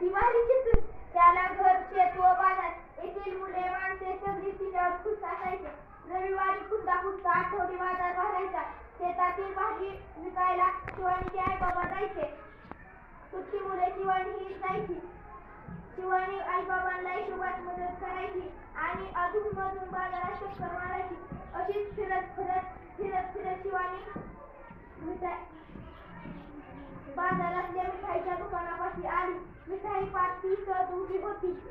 दिवाळीची त्याला घर शेत व बाजार येथील मुले माणसे सगळी तिच्यावर खुश असायचे रविवारी खुद्दा खुद्दा आठवडी बाजार भरायचा. शेतातील भाजी विकायला शिवानीचे आई बाबा जायचे. सुट्टी मुले शिवानी ही जायची. शिवानी आई बाबांना हिशोबात मदत करायची आणि अजून मधून बाजारात चक्कर मारायची. अशीच फिरत फिरत फिरत फिरत शिवानी बाजारात आली. मिठाई पाच तीस उभी होती.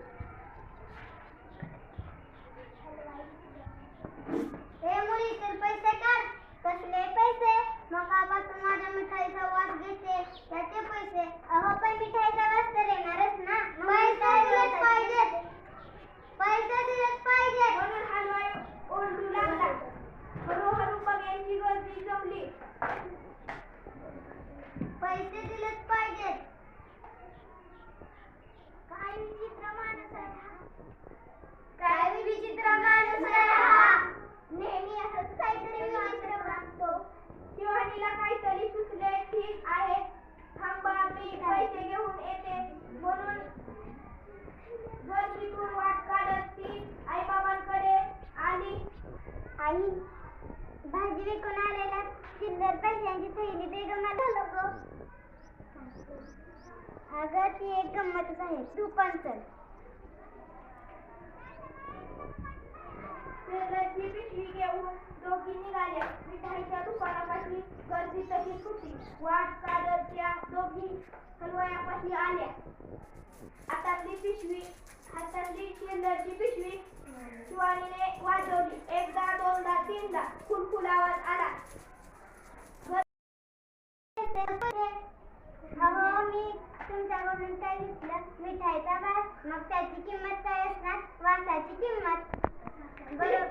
आई भाजी विकून आलेल्या चिल्लर पैशांची थैली दे ग मला. लोक अगं ती एक गंमतच आहे. तू पण चल. शेजारची पिशवी घेऊन दोघी निघाल्या. मिठाईच्या दुकानापाशी गर्दी तशीच होती. वाट काढत दोघी हलवयापाशी आल्या. हातातली पिशवी हातातली चिल्लरची दोनदा तीनदा आला. अहो मी तुमच्याकडून काय घेतलं? मिठाईचा वास मग त्याची किंमत काय असणार? वासाची किंमत. बरोबर.